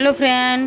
Hello friend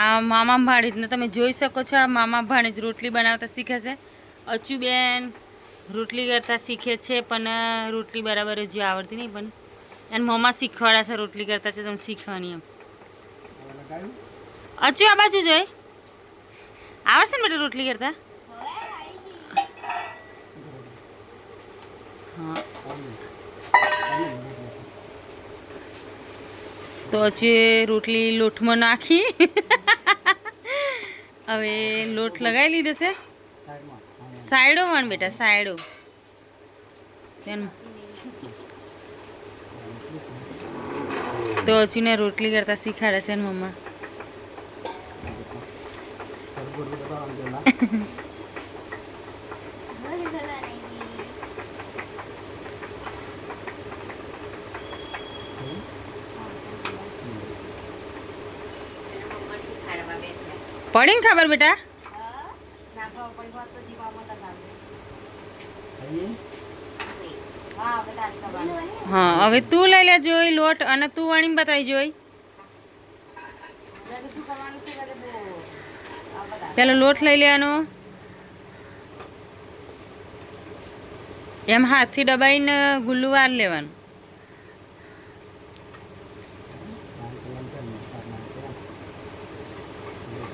આ મામા ભાણીજને તમે જોઈ શકો છો આ મામા ભાણીજ રોટલી બનાવતા શીખે છે. અચુબેન રોટલી કરતાં શીખે છે પણ રોટલી બરાબર હજી આવડતી નહીં પણ એને મમ્મા શીખવાડા છે રોટલી કરતા છે તમે શીખવાની એમ. અચુ આ બાજુ જોઈ. આવડશે ને બેટા રોટલી કરતા? હા. તો હજી રોટલી લોટમાં નાખી, હવે લોટ લગાવી લીધો છે. સાયડો વણ બેટા, સાયડો. તો હજીને રોટલી કરતા શીખાડે છે ને મમ્મા. પડી ને ખબર બેટા? હા, હવે તું લઈ લે જોઈ લોટ અને તું વણીને બતાવી જોઈ પેલો લોટ લઈ લેવાનો. એમ હાથથી દબાઈને ગુલ્લુ વાર લેવાનું.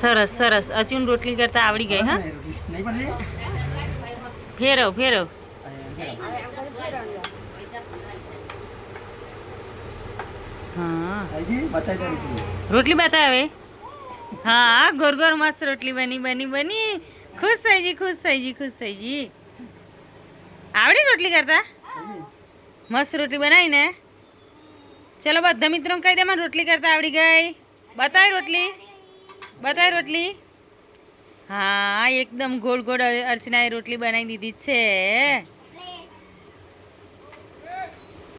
સરસ સરસ. અચૂન રોટલી કરતા આવડી ગઈ, હા? ફેરવ ફેરવ રોટલી બતાવે? હા, ગોર ગોર મસ્ત રોટલી બની બની બની. ખુશ થઈ જી, ખુશ થઈ જી, ખુશ થઈ જી. આવડી રોટલી કરતા? મસ્ત રોટલી બનાવી ને. ચલો, બધા મિત્રો કહી દે રોટલી કરતા આવડી ગઈ. બતાવી રોટલી. બતાય રોટલી? હા એકદમ ગોળ ગોળ અર્ચનાએ રોટલી બનાવી દીધી છે.